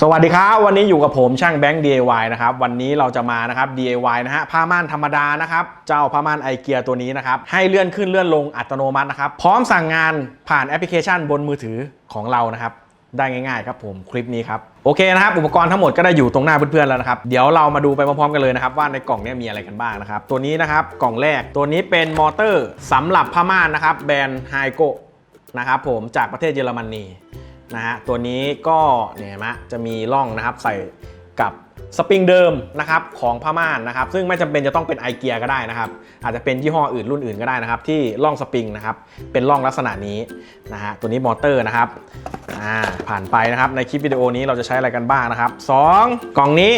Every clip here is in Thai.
สวัสดีครับ วันนี้อยู่กับผมช่างแบงค์ DIY นะครับ วันนี้เราจะมานะครับ DIY นะฮะผ้าม่านธรรมดานะครับ เจ้าผ้าม่านไอเกียตัวนี้นะครับ ให้เลื่อนขึ้นเลื่อนลงอัตโนมัตินะครับ พร้อมสั่งงานผ่านแอปพลิเคชันบนมือถือของเรานะครับ ได้ง่ายๆครับผมคลิปนี้ครับ โอเคนะครับ อุปกรณ์ทั้งหมดก็ได้อยู่ตรงหน้าเพื่อนๆแล้วนะครับ เดี๋ยวเรามาดูไปพร้อมๆกันเลยนะครับ ว่าในกล่องนี้มีอะไรกันบ้างนะครับ ตัวนี้นะครับกล่องแรกตัวนี้เป็นมอเตอร์สำหรับผ้าม่านนะครับแบรนด์ไฮโกนะครับผมจากประเทศเยอรมนี นะฮะตัวนี้ก็เนี่ยเห็นไหมจะมีร่องนะครับใส่กับสปริงเดิมนะครับของผ้าม่านนะครับ ซึ่งไม่จำเป็นจะต้องเป็นไอเกียก็ได้นะครับ อาจจะเป็นยี่ห้ออื่นรุ่นอื่นก็ได้นะครับ ที่ร่องสปริงนะครับเป็นร่องลักษณะนี้นะฮะตัวนี้มอเตอร์นะครับอ่าผ่านไปนะครับในคลิปวิดีโอนี้เราจะใช้อะไรกันบ้างนะครับ 2 กล่องนี้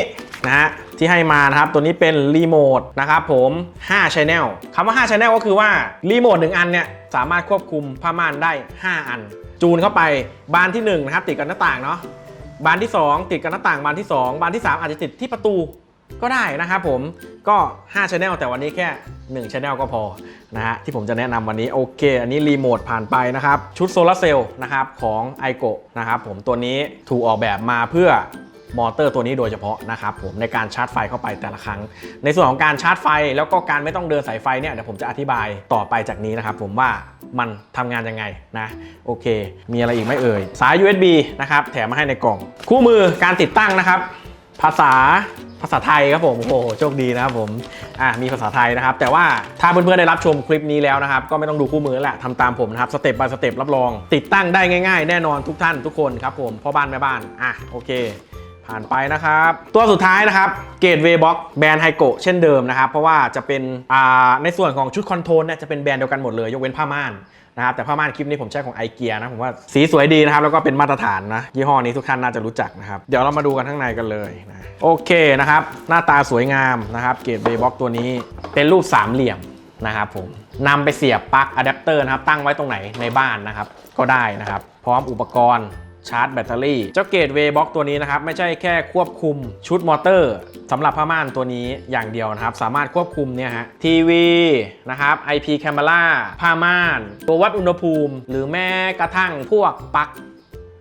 นะฮะที่ให้มานะครับตัวนี้เป็นรีโมทนะครับผม5 Channel คำว่า 5 Channel ก็คือว่ารีโมท1อันเนี่ยสามารถควบคุมผ้าม่านได้ 5 อัน จูนเข้าไปบานที่1นะครับติดกับหน้าต่างเนาะบานที่ 2 ติดกับหน้าต่างบานที่ 2 บานที่ 3 อาจจะติดที่ประตูก็ได้นะครับผมก็5 Channel แต่วันนี้แค่1 Channel ก็พอนะฮะที่ผมจะแนะนำวันนี้โอเค อันนี้รีโมทผ่านไปนะครับ ชุดโซลาร์เซลล์นะครับของ i อโกนะครับผมตัวนี้ถูกออกแบบมาเพื่อ มอเตอร์ตัวนี้โดยเฉพาะนะครับผมในการชาร์จไฟเข้าไปแต่ละครั้ง ในส่วนของการชาร์จไฟแล้วก็การไม่ต้องเดินสายไฟเนี่ยเดี๋ยวผมจะอธิบายต่อไปจากนี้นะครับผมว่ามันทำงานยังไงนะโอเค มีอะไรอีกไหมเอ่ย สาย USB นะครับแถมมาให้ในกล่อง คู่มือการติดตั้งนะครับ ภาษาภาษาไทยครับผม โอ้โหโชคดีนะครับผมอะมีภาษาไทยนะครับ แต่ว่าถ้าเพื่อนๆได้รับชมคลิปนี้แล้วนะครับ ก็ไม่ต้องดูคู่มือแล้วแหละทำตามผมนะครับสเต็ป by สเต็ปรับรอง ติดตั้งได้ง่ายๆ แน่นอนทุกท่านทุกคนครับผมพ่อบ้านแม่บ้านอะโอเค ผ่านไปนะครับ ตัวสุดท้ายนะครับเกตเวย์บ็อกแบรนด์ไฮโกเช่นเดิมนะครับ เพราะว่าจะเป็นในส่วนของชุดคอนโทรลเนี่ยจะเป็นแบรนด์เดียวกันหมดเลยยกเว้นผ้าม่านนะครับแต่ผ้าม่านคลิปนี้ผมใช้ของไอเกียนะผมว่าสีสวยดีนะครับ แล้วก็เป็นมาตรฐานนะยี่ห้อนี้ทุกท่านน่าจะรู้จักนะครับ เดี๋ยวเรามาดูกันข้างในกันเลยนะโอเคนะครับ หน้าตาสวยงามนะครับเกตเวย์บ็อกตัวนี้เป็นรูปสามเหลี่ยมนะครับผมนำไปเสียบปลั๊กอะแดปเตอร์นะครับตั้งไว้ตรงไหนในบ้านนะครับก็ได้นะครับ พร้อมอุปกรณ์ ชาร์จแบตเตอรี่ เจ้าเกตเวย์บ็อกตัวนี้นะครับ ไม่ใช่แค่ควบคุมชุดมอเตอร์สำหรับผ้าม่านตัวนี้อย่างเดียวนะครับ สามารถควบคุมเนี่ยฮะทีวีนะครับ IP Camera ผ้าม่าน ตัววัดอุณหภูมิ หรือแม้กระทั่งพวกปลั๊ก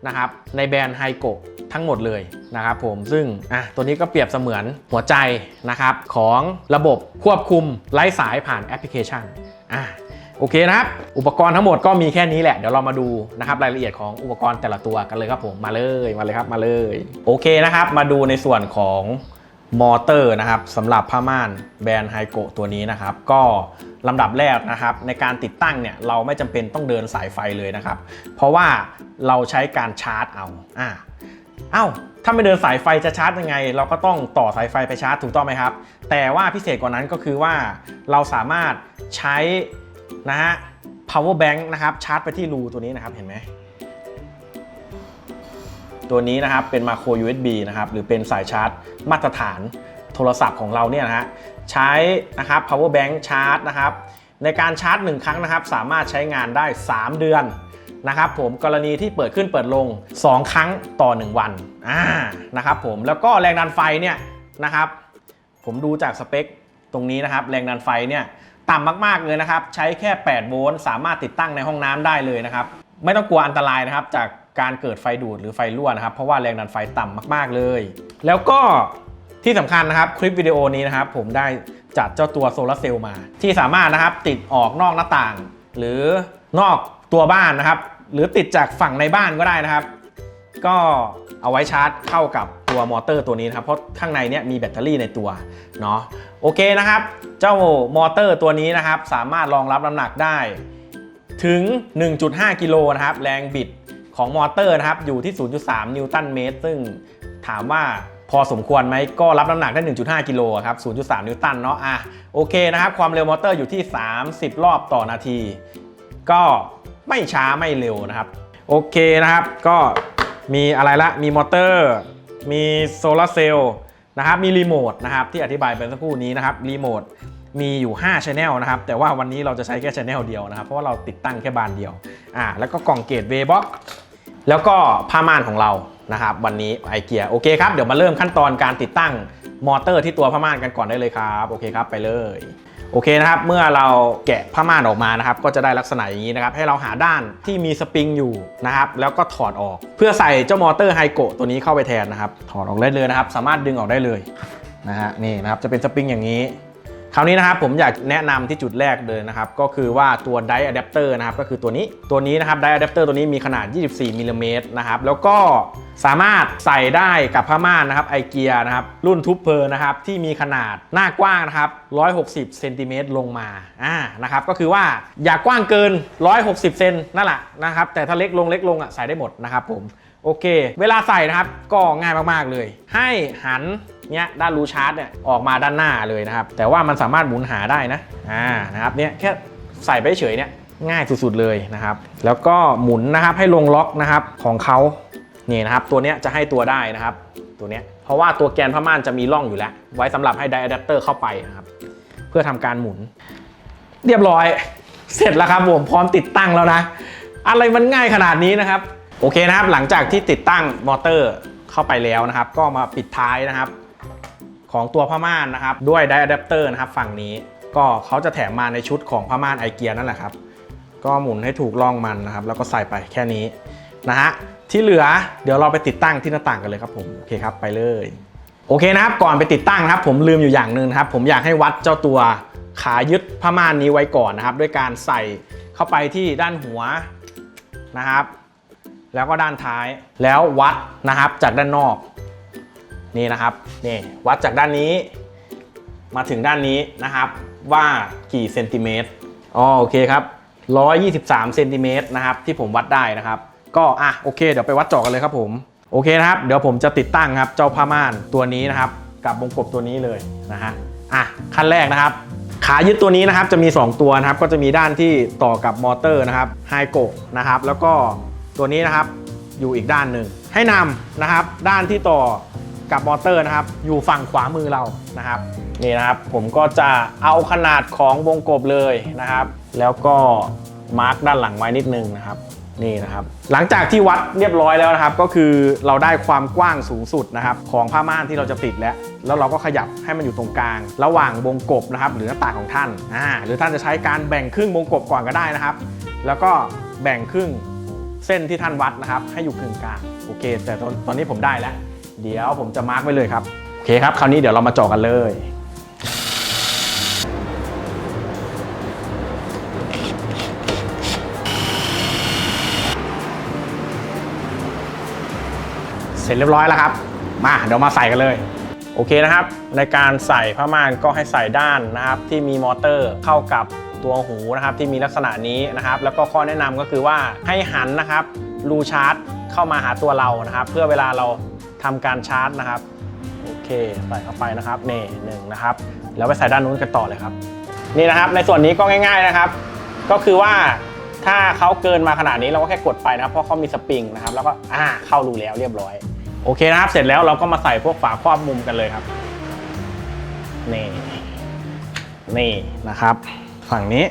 นะครับในแบรนด์ไฮโกทั้งหมดเลยนะครับผมซึ่งอะตัวนี้ก็เปรียบเสมือนหัวใจนะครับของระบบควบคุมไร้สายผ่านแอปพลิเคชันอะ โอเคนะครับ อุปกรณ์ทั้งหมดก็มีแค่นี้แหละ เดี๋ยวเรามาดูนะครับรายละเอียดของอุปกรณ์แต่ละตัวกันเลยครับผม มาเลยมาเลยครับมาเลย โอเคนะครับ มาดูในส่วนของมอเตอร์นะครับสำหรับผ้าม่านแบรนด์ไฮโกตัวนี้นะครับ ก็ลำดับแรกนะครับ ในการติดตั้งเนี่ยเราไม่จำเป็นต้องเดินสายไฟเลยนะครับ เพราะว่าเราใช้การชาร์จเอาอ่าเอ้าถ้าไม่เดินสายไฟจะชาร์จยังไง เราก็ต้องต่อสายไฟไปชาร์จถูกต้องไหมครับ แต่ว่าพิเศษกว่านั้นก็คือว่าเราสามารถใช้ นะฮะ power bank นะครับชาร์จไปที่รูตัวนี้นะครับเห็นไหมตัวนี้นะครับเป็น macro USB นะครับหรือเป็นสายชาร์จมาตรฐานโทรศัพท์ของเราเนี่ยนะฮะใช้นะครับ power bank ชาร์จนะครับในการชาร์จ 1 ครั้งนะครับ สามารถใช้งานได้ 3 เดือนนะครับผมกรณีที่เปิดขึ้นเปิดลง 2 ครั้งต่อ 1 วันอ่านะครับผมแล้วก็แรงดันไฟเนี่ยนะครับ ผมดูจากสเปคตรงนี้นะครับ แรงดันไฟเนี่ย ต่ำมากๆเลยนะครับ ใช้แค่ 8 โวลต์สามารถติดตั้งในห้องน้ำได้เลยนะครับ ไม่ต้องกลัวอันตรายนะครับ จากการเกิดไฟดูดหรือไฟรั่วนะครับ เพราะว่าแรงดันไฟต่ำมากๆเลย แล้วก็ที่สำคัญนะครับคลิปวิดีโอนี้นะครับ ผมได้จัดเจ้าตัวโซลาร์เซลล์มา ที่สามารถนะครับติดออกนอกหน้าต่าง หรือนอกตัวบ้านนะครับ หรือติดจากฝั่งในบ้านก็ได้นะครับ ก็เอาไว้ชาร์จเข้ากับ ตัวมอเตอร์ตัวนี้นะครับ เพราะข้างในเนี้ยมีแบตเตอรี่ในตัวเนาะโอเคนะครับ เจ้ามอเตอร์ตัวนี้นะครับ สามารถรองรับน้ำหนักได้ถึง 1.5 กิโลนะครับ แรงบิดของมอเตอร์นะครับ อยู่ที่ 0.3 นิวตันเมตร ซึ่งถามว่าพอสมควรไหมก็รับน้ำหนักได้ 1.5 กิโลครับ 0.3 นิวตันเนาะอะโอเคนะครับ ความเร็วมอเตอร์อยู่ที่ 30 รอบต่อนาที ก็ไม่ช้าไม่เร็วนะครับ โอเคนะครับ ก็มีอะไรละ มีมอเตอร์ มีโซลาร์เซลล์นะครับมีรีโมทนะครับที่อธิบายไปสักครู่นี้นะครับรีโมทมีอยู่5 Channel นะครับ แต่ว่าวันนี้เราจะใช้แค่ Channel เดียวนะครับ เพราะว่าเราติดตั้งแค่บานเดียวอ่าแล้วก็กล่องเกตเวบ็อกแล้วก็ผ้าม่านของเรานะครับ วันนี้ไอเกียโอเคครับ เดี๋ยวมาเริ่มขั้นตอนการติดตั้งมอเตอร์ที่ตัวผ้าม่านกันก่อนได้เลยครับ โอเคครับ ไปเลย โอเคนะครับ เมื่อเราแกะผ้าม่านออกมานะครับ ก็จะได้ลักษณะอย่างนี้นะครับ ให้เราหาด้านที่มีสปริงอยู่นะครับ แล้วก็ถอดออก เพื่อใส่เจ้ามอเตอร์ไฮโกะตัวนี้เข้าไปแทนนะครับ ถอดออกได้เลยนะครับ สามารถดึงออกได้เลยนะฮะ นี่นะครับ จะเป็นสปริงอย่างนี้ คราวนี้นะครับผมอยากแนะนำที่จุดแรกเลยนะครับก็คือว่าตัวไดอะแดปเตอร์นะครับก็คือตัวนี้ตัวนี้นะครับไดอะแดปเตอร์ตัวนี้มีขนาด 24มิลลิเมตรนะครับแล้วก็สามารถใส่ได้กับผ้าม่านนะครับไอเกียนะครับรุ่นทูปเพอร์นะครับที่มีขนาดหน้ากว้างนะครับ160เซนติเมตรลงมาอ่านะครับก็คือว่าอย่ากว้างเกิน 160เซนนั่นแหละนะครับแต่ถ้าเล็กลงเล็กลงอะใส่ได้หมดนะครับผมโอเค เวลาใส่นะครับก็ง่ายมากๆเลย ให้หัน เนี้ยด้านรูชาร์จเนี่ยออกมาด้านหน้าเลยนะครับ แต่ว่ามันสามารถหมุนหาได้นะอ่านะครับเนี่ยแค่ใส่ไปเฉยเนี่ยง่ายสุดๆเลยนะครับ แล้วก็หมุนนะครับให้ลงล็อกนะครับของเขานี่นะครับตัวเนี้ยจะให้ตัวได้นะครับ ตัวเนี้ยเพราะว่าตัวแกนผ้าม่านจะมีร่องอยู่แล้ว ไว้สำหรับให้ไดอะแดปเตอร์เข้าไปนะครับ เพื่อทำการหมุน เรียบร้อย เสร็จแล้วครับผมพร้อมติดตั้งแล้วนะ อะไรมันง่ายขนาดนี้นะครับ โอเคนะครับหลังจากที่ติดตั้งมอเตอร์เข้าไปแล้วนะครับ ก็มาปิดท้ายนะครับ ของตัวผ้าม่านนะครับ ด้วยไดอะแดปเตอร์นะครับ ฝั่งนี้ก็เขาจะแถมมาในชุดของผ้าม่านไอเกียนั่นแหละครับ ก็หมุนให้ถูกร่องมันนะครับ แล้วก็ใส่ไปแค่นี้นะฮะที่เหลือเดี๋ยวเราไปติดตั้งที่หน้าต่างกันเลยครับผมโอเคครับไปเลยโอเคนะครับก่อนไปติดตั้งนะครับ ผมลืมอยู่อย่างหนึ่งนะครับ ผมอยากให้วัดเจ้าตัวขายึดผ้าม่านนี้ไว้ก่อนนะครับ ด้วยการใส่เข้าไปที่ด้านหัวนะครับ แล้วก็ด้านท้ายแล้ววัดนะครับจากด้านนอก นี่นะครับนี่วัดจากด้านนี้ มาถึงด้านนี้นะครับว่ากี่เซนติเมตรอ๋อโอเคครับ123เซนติเมตรนะครับที่ผมวัดได้นะครับ ก็อะโอเคเดี๋ยวไปวัดเจาะกันเลยครับผมโอเคนะครับเดี๋ยวผมจะติดตั้งครับเจ้าผ้าม่านตัวนี้นะครับ กับวงกบตัวนี้เลยนะฮะอะขั้นแรกนะครับ ขายึดตัวนี้นะครับจะมี 2 ตัวนะครับ ก็จะมีด้านที่ต่อกับมอเตอร์นะครับไฮโกนะครับ แล้วก็ตัวนี้นะครับอยู่อีกด้านหนึ่งให้นำนะครับ ด้านที่ต่อ กับมอเตอร์นะครับ อยู่ฝั่งขวามือเรานะครับนี่นะครับผมก็จะเอาขนาดของวงกบเลยนะครับ แล้วก็มาร์กด้านหลังไว้นิดนึงนะครับนี่นะครับ หลังจากที่วัดเรียบร้อยแล้วนะครับ ก็คือเราได้ความกว้างสูงสุดนะครับ ของผ้าม่านที่เราจะติดแล้ว แล้วเราก็ขยับให้มันอยู่ตรงกลาง ระหว่างวงกบนะครับ หรือหน้าต่างของท่านอ่าหรือท่านจะใช้การแบ่งครึ่งวงกบก่อนก็ได้นะครับ แล้วก็แบ่งครึ่งเส้นที่ท่านวัดนะครับ ให้อยู่กึ่งกลางโอเค แต่ตอนตอนนี้ผมได้แล้ว เดี๋ยวผมจะมาร์กไว้เลยครับ โอเคครับ คราวนี้เดี๋ยวเรามาเจาะกันเลย เสร็จเรียบร้อยแล้วครับ มาเดี๋ยวมาใส่กันเลย โอเคนะครับ ในการใส่ผ้าม่านก็ให้ใส่ด้านนะครับที่มีมอเตอร์เข้ากับตัวหูนะครับที่มีลักษณะนี้นะครับ แล้วก็ข้อแนะนำก็คือว่าให้หันนะครับรูชาร์จเข้ามาหาตัวเรานะครับ เพื่อเวลาเรา ทำการชาร์จนะครับโอเคใส่เข้าไปนะครับนี่หนึ่งนะครับแล้วไปใส่ด้านนู้นกันต่อเลยครับ นี่นะครับ ในส่วนนี้ก็ง่าย ๆนะครับ ก็คือว่าถ้าเขาเกินมาขนาดนี้เราก็แค่กดไปนะครับเพราะเขามีสปริงนะครับ แล้วก็อ่าเข้ารูแล้วเรียบร้อย โอเคนะครับ เสร็จแล้วเราก็มาใส่พวกฝาครอบมุมกันเลยครับนี่นี่นะครับ ฝั่งนี้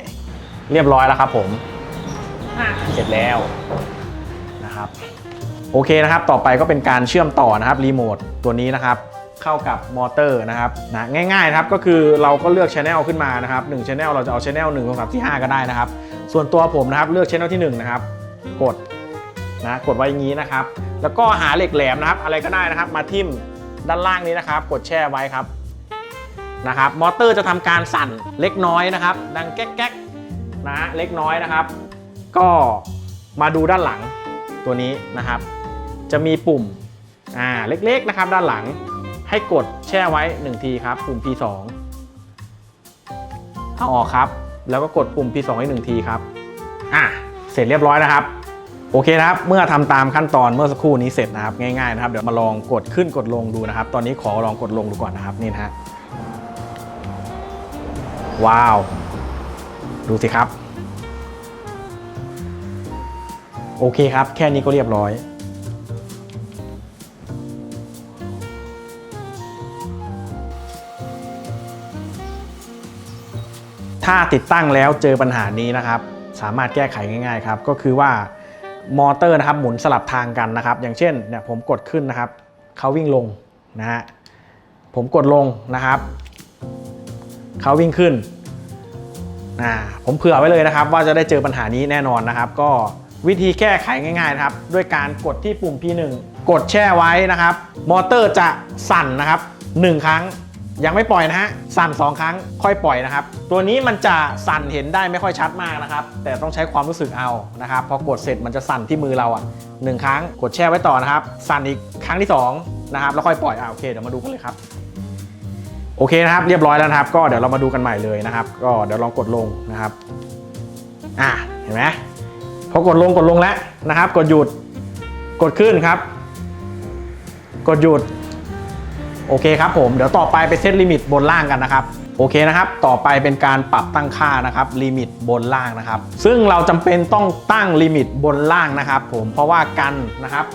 เรียบร้อยแล้วครับผมอะเสร็จแล้วนะครับ โอเคนะครับ ต่อไปก็เป็นการเชื่อมต่อนะครับรีโมทตัวนี้นะครับเข้ากับมอเตอร์นะครับนะง่ายๆนะครับก็คือเราก็เลือกช anel ขึ้นมานะครับ1 channel เราจะเอา channel 1 2 3 4 5ก็ได้นะครับ ส่วนตัวผมนะครับเลือก channel ที่1นะครับกดนะกดไว้อย่างนี้นะครับ แล้วก็หาเหล็กแหลมนะครับอะไรก็ได้นะครับ มาทิ่มด้านล่างนี้นะครับ กดแช่ไว้ครับนะครับ มอเตอร์จะทำการสั่นเล็กน้อยนะครับ ดังแก๊กๆนะเล็กน้อยนะครับ ก็มาดูด้านหลังตัวนี้นะครับ จะมีปุ่มอ่าเล็กๆนะครับด้านหลังให้กดแช่ไว้ 1 ทีครับ ปุ่ม P2 เอาออกครับ แล้วก็กดปุ่ม P2 ให้1ทีครับอะเสร็จเรียบร้อยนะครับ โอเคนะครับ เมื่อทำตามขั้นตอนเมื่อสักครู่นี้เสร็จนะครับ ง่ายๆนะครับ เดี๋ยวมาลองกดขึ้นกดลงดูนะครับ ตอนนี้ขอลองกดลงดูก่อนนะครับนี่นะฮะว้าว ดูสิครับ โอเคครับ แค่นี้ก็เรียบร้อย ถ้าติดตั้งแล้วเจอปัญหานี้นะครับ สามารถแก้ไขง่ายๆครับก็คือว่ามอเตอร์นะครับหมุนสลับทางกันนะครับ อย่างเช่นเนี่ยผมกดขึ้นนะครับเขาวิ่งลงนะฮะผมกดลงนะครับเขาวิ่งขึ้นอ่าผมเผื่อไว้เลยนะครับ ว่าจะได้เจอปัญหานี้แน่นอนนะครับ ก็วิธีแก้ไขง่ายๆนะครับ ด้วยการกดที่ปุ่ม P1 กดแช่ไว้นะครับ มอเตอร์จะสั่นนะครับ 1 ครั้ง ยังไม่ปล่อยนะฮะ สั่น 2 ครั้งค่อยปล่อยนะครับ ตัวนี้มันจะสั่นเห็นได้ไม่ค่อยชัดมากนะครับ แต่ต้องใช้ความรู้สึกเอานะครับ พอกดเสร็จมันจะสั่นที่มือเราอะหนึ่งครั้งกดแช่ไว้ต่อนะครับ สั่นอีกครั้งที่สองนะครับแล้วค่อยปล่อยอ่าโอเคเดี๋ยวมาดูกันเลยครับโอเคนะครับเรียบร้อยแล้วนะครับก็เดี๋ยวเรามาดูกันใหม่เลยนะครับ ก็เดี๋ยวลองกดลงนะครับอ่าเห็นไหมพอกดลงกดลงแล้วนะครับ กดหยุดกดขึ้นครับ กดหยุด โอเคครับผมเดี๋ยวต่อไปไปเซตลิมิตบนล่างกันนะครับโอเคนะครับ ต่อไปเป็นการปรับตั้งค่านะครับลิมิตบนล่างนะครับ ซึ่งเราจำเป็นต้องตั้งลิมิตบนล่างนะครับ ผมเพราะว่ากันนะครับ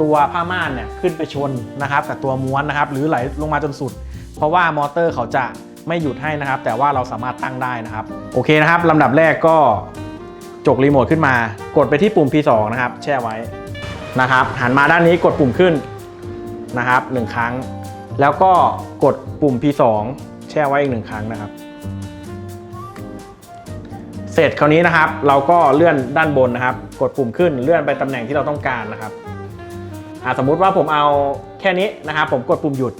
ตัวผ้าม่านเนี่ยขึ้นไปชนนะครับกับตัวม้วนนะครับ หรือไหลลงมาจนสุด เพราะว่ามอเตอร์เขาจะไม่หยุดให้นะครับ แต่ว่าเราสามารถตั้งได้นะครับ โอเคนะครับลำดับแรกก็จกรีโมทขึ้นมา กดไปที่ปุ่ม P2 นะครับ แช่ไว้นะครับ หันมาด้านนี้กดปุ่มขึ้นนะครับหนึ่งครั้ง แล้วก็กดปุ่ม P2 แช่ไว้อีกหนึ่งครั้งนะครับ เสร็จคราวนี้นะครับ เราก็เลื่อนด้านบนนะครับ กดปุ่มขึ้นเลื่อนไปตำแหน่งที่เราต้องการนะครับอ่าสมมุติว่าผมเอาแค่นี้นะครับ ผมกดปุ่มหยุด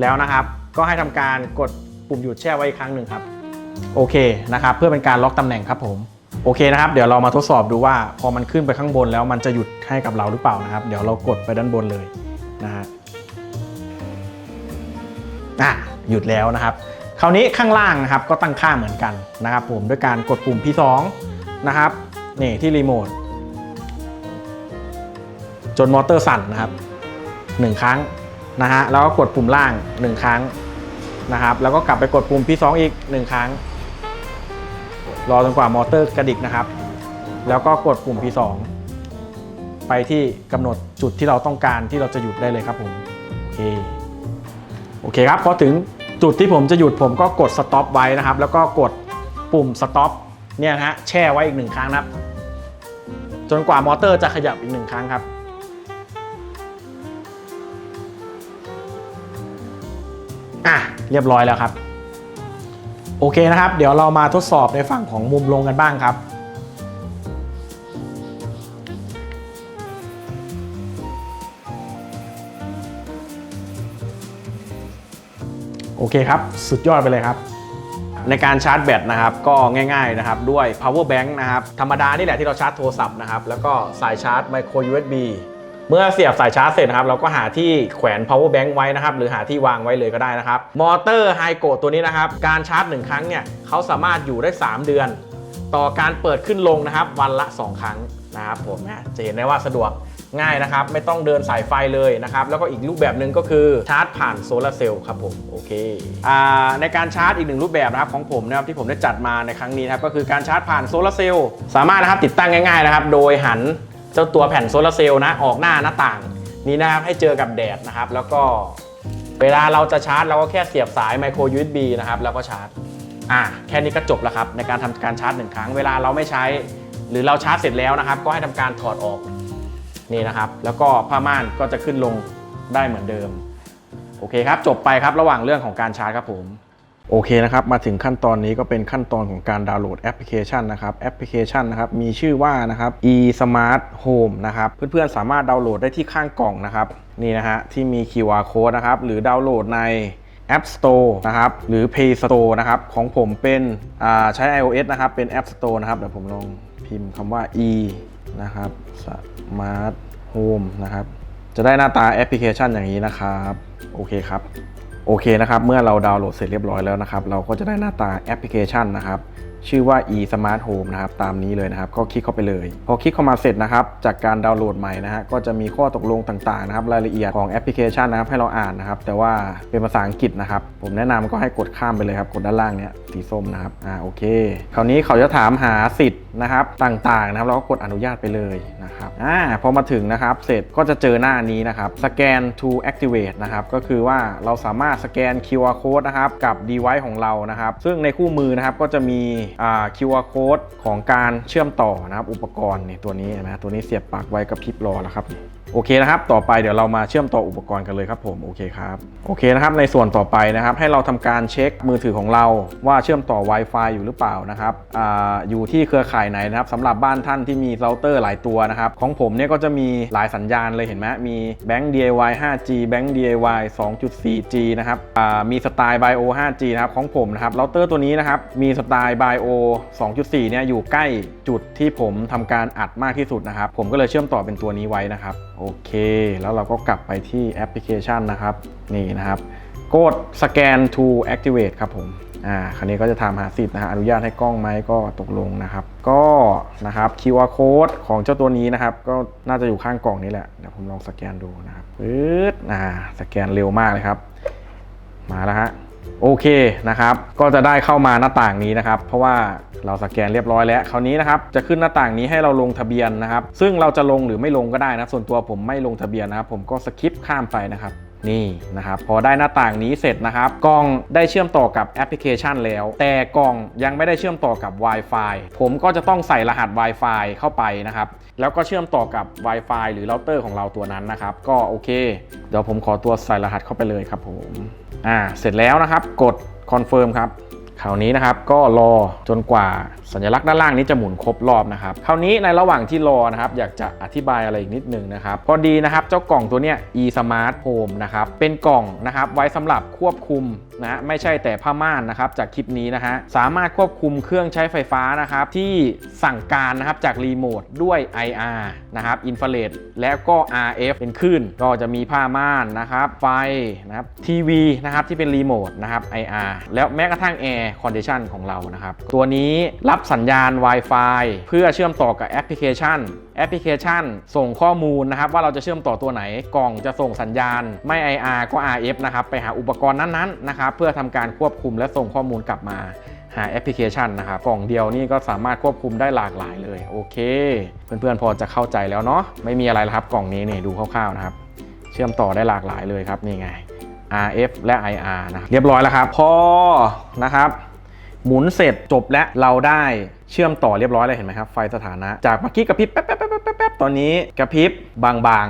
แล้วนะครับ ก็ให้ทำการกดปุ่มหยุดแช่ไว้อีกครั้งหนึ่งครับโอเคนะครับ เพื่อเป็นการล็อกตำแหน่งครับผมโอเคนะครับ เดี๋ยวเรามาทดสอบดูว่า พอมันขึ้นไปข้างบนแล้วมันจะหยุดให้กับเราหรือเปล่านะครับ เดี๋ยวเรากดไปด้านบนเลยนะฮะ อะหยุดแล้วนะครับคราวนี้ข้างล่างนะครับก็ตั้งค่าเหมือนกันนะครับผมด้วยการกดปุ่ม P2 นะครับนี่ที่รีโมทจนมอเตอร์สั่นนะครับหนึ่งครั้งนะฮะแล้วก็กดปุ่มล่างหนึ่งครั้งนะครับแล้วก็กลับไปกดปุ่ม P2 อีกหนึ่งครั้ง รอจนกว่ามอเตอร์กระดิกนะครับ แล้วก็กดปุ่ม P2 ไปที่กำหนดจุดที่เราต้องการที่เราจะหยุดได้เลยครับผมโอเค โอเคครับพอถึงจุดที่ผมจะหยุดผมก็กด stop ไว้นะครับ แล้วก็กดปุ่ม stop เนี่ยฮะแช่ไว้อีกหนึ่งครั้งนะครับ จนกว่ามอเตอร์จะขยับอีกหนึ่งครั้งครับอะเรียบร้อยแล้วครับ โอเคนะครับ เดี๋ยวเรามาทดสอบในฝั่งของมุมลงกันบ้างครับ อเคครับ สุดยอดไปเลยครับ ในการชาร์จแบตนะครับก็ง่ายๆนะครับด้วย power bank นะครับธรรมดานี่แหละที่เราชาร์จโทรศัพท์นะครับแล้วก็สายชาร์จ micro USB เมื่อเสียบสายชาร์จเสร็จนะครับเราก็หาที่แขวน power bank ไว้นะครับ หรือหาที่วางไว้เลยก็ได้นะครับ มอเตอร์ไฮโกตัวนี้นะครับ การชาร์จ 1 ครั้งเนี่ยเขาสามารถอยู่ได้ 3 เดือน ต่อการเปิดขึ้นลงนะครับ วันละ 2 ครั้งนะครับผมนะจะเห็นได้ว่าสะดวก ง่ายนะครับ ไม่ต้องเดินสายไฟเลยนะครับ แล้วก็อีกรูปแบบหนึ่งก็คือชาร์จผ่านโซลาร์เซลล์ครับผมโอเคอในการชาร์จอีกหนึ่งรูปแบบนะครับของผมนะครับที่ผมได้จัดมาในครั้งนี้นะครับก็คือการชาร์จผ่านโซลาร์เซลล์สามารถนะครับติดตั้งง่ายๆนะครับโดยหันเจ้าตัวแผ่นโซลาร์เซลล์นะออกหน้าหน้าต่างนี้นะครับให้เจอกับแดดนะครับ แล้วก็เวลาเราจะชาร์จเราก็แค่เสียบสายไมโคร USB นะครับแล้วก็ชาร์จอะแค่นี้ก็จบแล้วครับในการทำการชาร์จหนึ่งครั้ง เวลาเราไม่ใช้ หรือเราชาร์จเสร็จแล้วนะครับ ก็ให้ทำการถอดออก นี่นะครับ แล้วก็ผ้าม่านก็จะขึ้นลงได้เหมือนเดิม โอเคครับ จบไปครับระหว่างเรื่องของการชาร์จครับผมโอเคนะครับมาถึงขั้นตอนนี้ก็เป็นขั้นตอนของการดาวน์โหลดแอปพลิเคชันนะครับแอปพลิเคชันนะครับมีชื่อว่านะครับ e smart home นะครับเพื่อนๆสามารถดาวน์โหลดได้ที่ข้างกล่องนะครับนี่นะฮะที่มี QR code นะครับหรือดาวน์โหลดใน App Store นะครับหรือ Play Store นะครับของผมเป็นใช้ iOS นะครับเป็น App Store นะครับเดี๋ยวผมลองพิมพ์คำว่า e นะครับ smart home นะครับ จะได้หน้าตาแอปพลิเคชันอย่างนี้นะครับ โอเคครับ โอเคนะครับ เมื่อเราดาวน์โหลดเสร็จเรียบร้อยแล้วนะครับ เราก็จะได้หน้าตาแอปพลิเคชันนะครับ ชื่อว่า e smart home นะครับตามนี้เลยนะครับ ก็คลิกเข้าไปเลย พอคลิกเข้ามาเสร็จนะครับ จากการดาวน์โหลดใหม่นะฮะก็จะมีข้อตกลงต่างๆนะครับรายละเอียดของแอปพลิเคชันนะครับให้เราอ่านนะครับ แต่ว่าเป็นภาษาอังกฤษนะครับ ผมแนะนำก็ให้กดข้ามไปเลยครับ กดด้านล่างเนี้ยสีส้มนะครับอ่าโอเค คราวนี้เขาจะถามหาสิทธิ์นะครับต่างๆนะครับเราก็กดอนุญาตไปเลยนะครับอ่าพอมาถึงนะครับเสร็จก็จะเจอหน้านี้นะครับสแกน to activate นะครับก็คือว่าเราสามารถสแกน QR code นะครับกับ device ของเรานะครับซึ่งในคู่มือนะครับก็จะมี QR code ของการเชื่อมต่อนะครับอุปกรณ์เนี่ยตัวนี้นะตัวนี้เสียบปลั๊กไว้กับพริบรอแล้วครับ โอเคนะครับ ต่อไปเดี๋ยวเรามาเชื่อมต่ออุปกรณ์กันเลยครับผม โอเคครับ โอเคนะครับ ในส่วนต่อไปนะครับ ให้เราทำการเช็คมือถือของเราว่าเชื่อมต่อ Wi-Fi อยู่หรือเปล่านะครับออยู่ที่เครือข่ายไหนนะครับสำหรับบ้านท่านที่มีเราเตอร์หลายตัวนะครับ ของผมเนี่ยก็จะมีหลายสัญญาณเลยเห็นไหมมี Bank DIY 5G Bank DIY 2.4G นะครับมีสไตล์ Bio 5G นะครับของผมนะครับเราเตอร์ตัวนี้นะครับ มีสไตล์ Bio 2.4เนี่ยอยู่ใกล้จุดที่ผมทำการอัดมากที่สุดนะครับ ผมก็เลยเชื่อมต่อเป็นตัวนี้ไว้นะครับโอเค แล้วเราก็กลับไปที่แอปพลิเคชันนะครับ นี่นะครับ กดสแกน to activate ครับผม อ่า คราวนี้ก็จะถามหาสิทธิ์นะฮะ อนุญาตให้กล้องไหมก็ตกลงนะครับ ก็นะครับ QR code ของเจ้าตัวนี้นะครับ ก็น่าจะอยู่ข้างกล่องนี้แหละ เดี๋ยวผมลองสแกนดูนะครับปึ๊ดอ่า สแกนเร็วมากเลยครับ มาแล้วฮะ โอเคนะครับ ก็จะได้เข้ามาหน้าต่างนี้นะครับ เพราะว่า เราสแกนเรียบร้อยแล้วคราวนี้นะครับจะขึ้นหน้าต่างนี้ให้เราลงทะเบียนนะครับ ซึ่งเราจะลงหรือไม่ลงก็ได้นะ ส่วนตัวผมไม่ลงทะเบียนนะครับ ผมก็สคิปข้ามไปนะครับนี่นะครับพอได้หน้าต่างนี้เสร็จนะครับ กล้องได้เชื่อมต่อกับแอปพลิเคชันแล้ว แต่กล้องยังไม่ได้เชื่อมต่อกับ Wi-Fi ผมก็จะต้องใส่รหัส Wi-Fi เข้าไปนะครับ แล้วก็เชื่อมต่อกับ Wi-Fi หรือเราเตอร์ของเราตัวนั้นนะครับ ก็โอเค เดี๋ยวผมขอตัวใส่รหัสเข้าไปเลยครับผมอ่าเสร็จแล้วนะครับ กดคอนเฟิร์มครับ คราวนี้นะครับก็รอจนกว่าสัญลักษณ์ด้านล่างนี้จะหมุนครบรอบนะครับคราวนี้ในระหว่างที่รอนะครับอยากจะอธิบายอะไรอีกนิดนึงนะครับพอดีนะครับเจ้ากล่องตัวเนี้ย e smart home นะครับเป็นกล่องนะครับไว้สำหรับควบคุมนะไม่ใช่แต่ผ้าม่านนะครับจากคลิปนี้นะฮะสามารถควบคุมเครื่องใช้ไฟฟ้านะครับที่สั่งการนะครับจากรีโมทด้วย IR นะครับอินฟราเรดแล้วก็ RF เป็นคลื่นก็จะมีผ้าม่านนะครับไฟนะครับทีวีนะครับที่เป็นรีโมทนะครับ IR แล้วแม้กระทั่งแอ Air Condition ของเรานะครับ ตัวนี้รับสัญญาณ Wi-Fi เพื่อเชื่อมต่อกับแอปพลิเคชัน แอปพลิเคชัน ส่งข้อมูลนะครับ ว่าเราจะเชื่อมต่อตัวไหน กล่องจะส่งสัญญาณ ไม่ IR ก็ RF นะครับ ไปหาอุปกรณ์นั้นๆนะครับ เพื่อทำการควบคุมและส่งข้อมูลกลับมาหาแอปพลิเคชันนะครับ กล่องเดียวนี่ก็สามารถควบคุมได้หลากหลายเลย โอเค เพื่อนๆพอจะเข้าใจแล้วเนาะไม่มีอะไรแล้วครับกล่องนี้นี่ดูคร่าวๆนะครับ เชื่อมต่อได้หลากหลายเลยครับนี่ไง RF และ IR นะครับเรียบร้อยแล้วครับพอนะครับ หมุนเสร็จจบและเราได้เชื่อมต่อเรียบร้อยเลยเห็นไหมครับไฟสถานะจากเมื่อกี้กับพี่แป๊บ ตอนนี้กระพริบบาง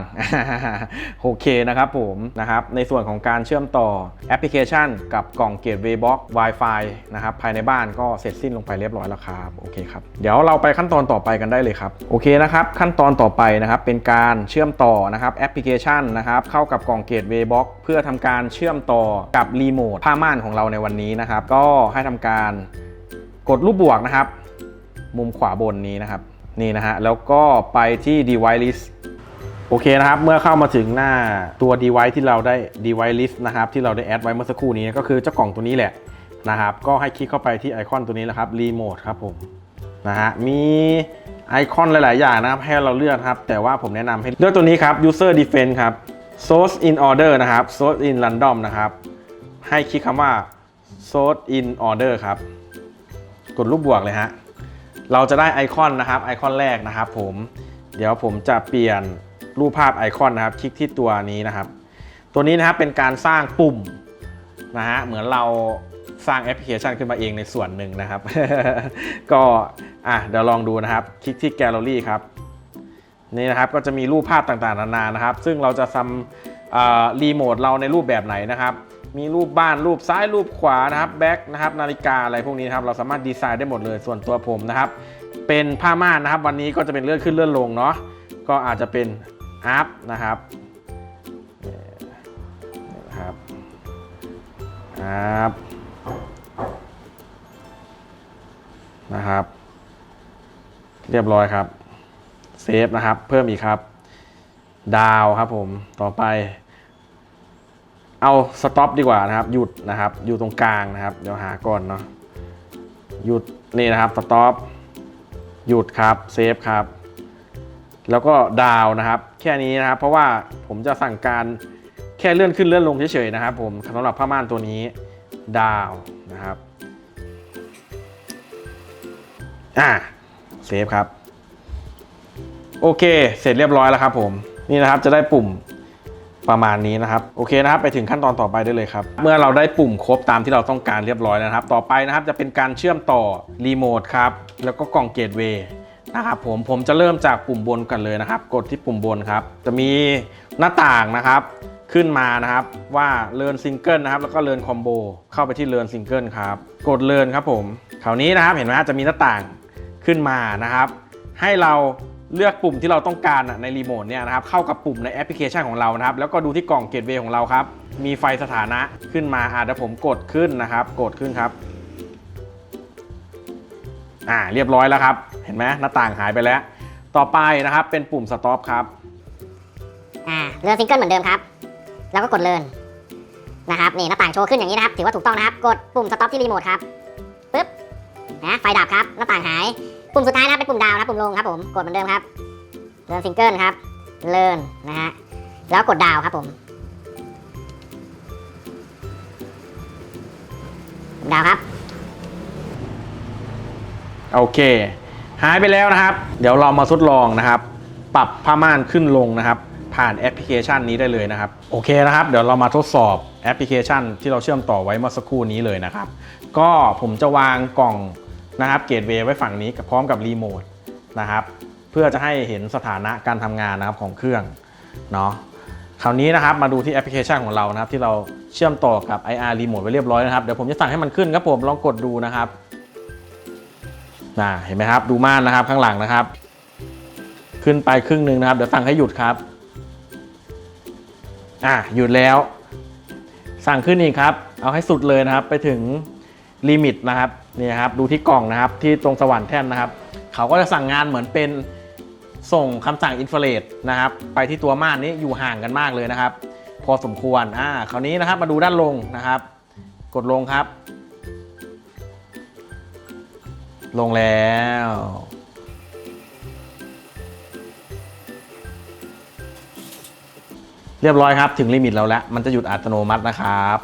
ๆ โอเคนะครับผมนะครับ ในส่วนของการเชื่อมต่อแอปพลิเคชัน กับกล่องเกตเวย์บ็อก Wi-Fi นะครับภายในบ้านก็เสร็จสิ้นลงไปเรียบร้อยแล้วครับโอเคครับเดี๋ยวเราไปขั้นตอนต่อไปกันได้เลยครับโอเคนะครับขั้นตอนต่อไปนะครับเป็นการเชื่อมต่อนะครับแอปพลิเคชันนะครับเข้ากับกล่องเกตเวย์บ็อกเพื่อทำการเชื่อมต่อกับรีโมทผ้าม่านของเราในวันนี้นะครับ ก็ให้ทำการกดรูปบวกนะครับ มุมขวาบนนี้นะครับ นี่นะฮะ แล้วก็ไปที่ device list โอเคนะครับ เมื่อเข้ามาถึงหน้าตัว device ที่เราได้ device list นะครับ ที่เราได้แอดไว้เมื่อสักครู่นี้ก็คือเจ้ากล่องตัวนี้แหละนะครับ ก็ให้คลิกเข้าไปที่ไอคอนตัวนี้นะครับ remote ครับผมนะฮะ มีไอคอนหลาย ๆ อย่างนะครับ ให้เราเลือกครับ แต่ว่าผมแนะนำให้เลือกตัวนี้ครับ user defense ครับ source in order นะครับ source in random นะครับ ให้คลิกคำว่า source in order ครับ กดรูปบวกเลยฮะ เราจะได้ไอคอนนะครับไอคอนแรกนะครับผมเดี๋ยวผมจะเปลี่ยนรูปภาพไอคอนนะครับคลิกที่ตัวนี้นะครับ ตัวนี้นะครับเป็นการสร้างปุ่มนะฮะเหมือนเราสร้างแอปพลิเคชันขึ้นมาเองในส่วนหนึ่งนะครับ ก็อะเดี๋ยวลองดูนะครับ คลิกที่แกลเลอรี่ครับนี่นะครับก็จะมีรูปภาพต่างๆนานานะครับ ซึ่งเราจะทำรีโมทเราในรูปแบบไหนนะครับ มีรูปบ้านรูปซ้ายรูปขวานะครับแบ็คนะครับนาฬิกาอะไรพวกนี้นะครับเราสามารถดีไซน์ได้หมดเลยส่วนตัวผมนะครับ เป็นผ้าม่านนะครับ วันนี้ก็จะเป็นเลื่อนขึ้นเลื่อนลงเนาะก็อาจจะเป็นอัพนะครับนี่นะครับอัพนะครับ เรียบร้อยครับเซฟนะครับ เพิ่มอีกครับ ดาวครับผมต่อไป เอาสต็อปดีกว่านะครับ หยุดนะครับ อยู่ตรงกลางนะครับ เดี๋ยวหาก่อนเนาะ หยุดนี่นะครับสต็อป หยุดครับเซฟครับ แล้วก็ดาวนะครับ แค่นี้นะครับ เพราะว่าผมจะสั่งการแค่เลื่อนขึ้นเลื่อนลงเฉยๆนะครับ ผมสำหรับผ้าม่านตัวนี้ดาวนะครับ อ่าเซฟครับ โอเค เสร็จเรียบร้อยแล้วครับผม นี่นะครับจะได้ปุ่ม ประมาณนี้นะครับโอเคนะครับไปถึงขั้นตอนต่อไปได้เลยครับเมื่อเราได้ปุ่มครบตามที่เราต้องการเรียบร้อยแล้วนะครับต่อไปนะครับจะเป็นการเชื่อมต่อรีโมทครับแล้วก็กล่องเกตเวย์นะครับผมผมจะเริ่มจากปุ่มบนกันเลยนะครับ กดที่ปุ่มบนครับ จะมีหน้าต่างนะครับขึ้นมานะครับว่าเลินซิงเกิลนะครับแล้วก็เลินคอมโบเข้าไปที่เลินซิงเกิลครับกดเลินครับผมคราวนี้นะครับเห็นไหมจะมีหน้าต่างขึ้นมานะครับ ให้เรา เลือกปุ่มที่เราต้องการในรีโมทเนี่ยนะครับเข้ากับปุ่มในแอปพลิเคชันของเรานะครับแล้วก็ดูที่กล่องเกตเวย์ของเราครับ มีไฟสถานะขึ้นมาอะเดี๋ยวผมกดขึ้นนะครับ กดขึ้นครับอ่าเรียบร้อยแล้วครับ เห็นไหมหน้าต่างหายไปแล้ว ต่อไปนะครับเป็นปุ่มสต็อปครับอ่าเรือนซิงเกิลเหมือนเดิมครับ แล้วก็กดเลินนะครับนี่หน้าต่างโชว์ขึ้นอย่างนี้นะครับ ถือว่าถูกต้องนะครับ กดปุ่มสต็อปที่รีโมทครับปึ๊บนะไฟดับครับหน้าต่างหาย ปุ่มสุดท้ายนะเป็นปุ่มดาวนะครับปุ่มลงครับผมกดเหมือนเดิมครับเรือนซิงเกิลครับเลินนะฮะแล้วกดดาวครับผมดาวครับ โอเค หายไปแล้วนะครับ เดี๋ยวเรามาทดลองนะครับ ปรับผ้าม่านขึ้นลงนะครับ ผ่านแอปพลิเคชันนี้ได้เลยนะครับ โอเคนะครับ เดี๋ยวเรามาทดสอบแอปพลิเคชันที่เราเชื่อมต่อไว้เมื่อสักครู่นี้เลยนะครับ ก็ผมจะวางกล่อง นะครับเกตเวย์ไว้ฝั่งนี้พร้อมกับรีโมทนะครับเพื่อจะให้เห็นสถานะการทำงานนะครับของเครื่องเนาะคราวนี้นะครับมาดูที่แอปพลิเคชันของเรานะครับที่เราเชื่อมต่อกับ IR Remote ไว้เรียบร้อยนะครับเดี๋ยวผมจะสั่งให้มันขึ้นครับผมลองกดดูนะครับนะเห็นไหมครับดูม่านนะครับข้างหลังนะครับ ขึ้นไปครึ่งหนึ่งนะครับ เดี๋ยวสั่งให้หยุดครับอะหยุดแล้ว สั่งขึ้นอีกครับ เอาให้สุดเลยนะครับไปถึง ลิมิตนะครับนี่นะครับดูที่กล่องนะครับที่ตรงสว่านแท่นนะครับ เขาก็จะสั่งงานเหมือนเป็นส่งคำสั่งอินฟราเรดนะครับไปที่ตัวม่านนี้อยู่ห่างกันมากเลยนะครับ พอสมควรอ่าคราวนี้นะครับมาดูด้านลงนะครับ กดลงครับ ลงแล้วเรียบร้อยครับ ถึงลิมิตเราแล้ว มันจะหยุดอัตโนมัตินะครับ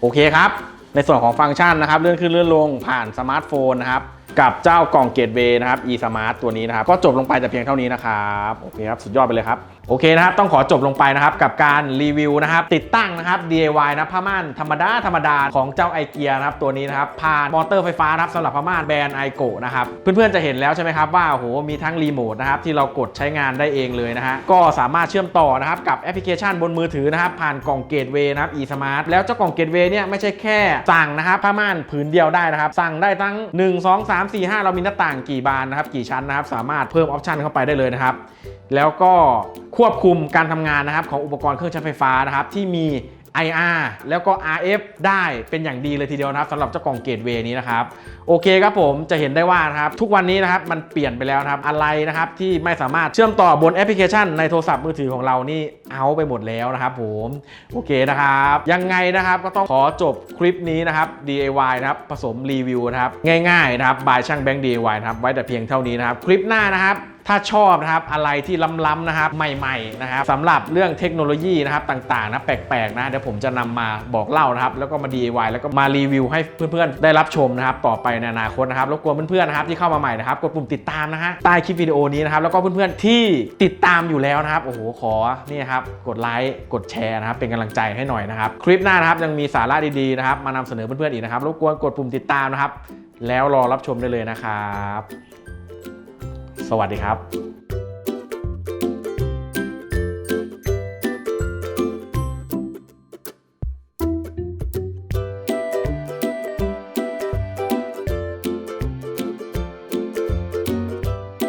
โอเคครับ ในส่วนของฟังก์ชันนะครับเลื่อนขึ้นเลื่อนลงผ่านสมาร์ทโฟนนะครับกับเจ้ากล่องเกตเวย์นะครับ e smart ตัวนี้นะครับ ก็จบลงไปแต่เพียงเท่านี้นะครับ โอเคครับ สุดยอดไปเลยครับ โอเคนะครับ ต้องขอจบลงไปนะครับ กับการรีวิวนะครับ ติดตั้งนะครับ DIY นะผ้าม่านธรรมดาธรรมดาของเจ้าไอเกียนะครับ ตัวนี้นะครับผ่านมอเตอร์ไฟฟ้านะครับสำหรับผ้าม่านแบรนด์ไอโกนะครับ เพื่อนๆจะเห็นแล้วใช่ไหมครับว่าโอ้โหมีทั้งรีโมทนะครับที่เรากดใช้งานได้เองเลยนะฮะก็สามารถเชื่อมต่อนะครับกับแอปพลิเคชันบนมือถือนะครับผ่านกล่องเกตเวย์นะครับ e smart แล้วเจ้ากล่องเกตเวย์เนี่ยไม่ใช่แค่สั่งนะครับผ้าม่านผืนเดียวได้นะครับ สั่งได้ทั้ง 1 2 3 4 5 เรามีหน้าต่างกี่บานนะครับกี่ชั้นนะครับสามารถเพิ่มออปชันเข้าไปได้เลยนะครับ แล้วก็ควบคุมการทำงานนะครับของอุปกรณ์เครื่องใช้ไฟฟ้านะครับที่มี IR แล้วก็ RF ได้เป็นอย่างดีเลยทีเดียวนะครับสำหรับเจ้ากล่องเกตเวย์นี้นะครับ โอเคครับผมจะเห็นได้ว่านะครับทุกวันนี้นะครับมันเปลี่ยนไปแล้วนะครับอะไรนะครับที่ไม่สามารถเชื่อมต่อบนแอปพลิเคชันในโทรศัพท์มือถือของเรานี่เอาไปหมดแล้วนะครับผมโอเคนะครับยังไงนะครับก็ต้องขอจบคลิปนี้นะครับ DIY นะครับผสมรีวิวนะครับง่ายๆนะครับบายช่างแบงค์ DIY นะครับไว้แต่เพียงเท่านี้นะครับคลิปหน้านะครับ ถ้าชอบนะครับอะไรที่ล้ำๆนะครับใหม่ๆนะครับสำหรับเรื่องเทคโนโลยีนะครับต่างๆนะแปลกๆนะเดี๋ยวผมจะนำมาบอกเล่านะครับแล้วก็มา DIY แล้วก็มารีวิวให้เพื่อนๆ ได้รับชมนะครับต่อไปในอนาคตนะครับรบกวนเพื่อนๆนะครับที่เข้ามาใหม่นะครับกดปุ่มติดตามนะฮะใต้คลิปวิดีโอนี้นะครับแล้วก็เพื่อนๆที่ติดตามอยู่แล้วนะครับโอ้โหขอนี่ครับกดไลค์กดแชร์นะครับเป็นกำลังใจให้หน่อยนะครับคลิปหน้านะครับยังมีสาระดีๆนะครับมานำเสนอเพื่อนๆอีกนะครับรบกวนกดปุ่มติดตามนะครับแล้วรอรับชมได้เลยนะครับ สวัสดีครับ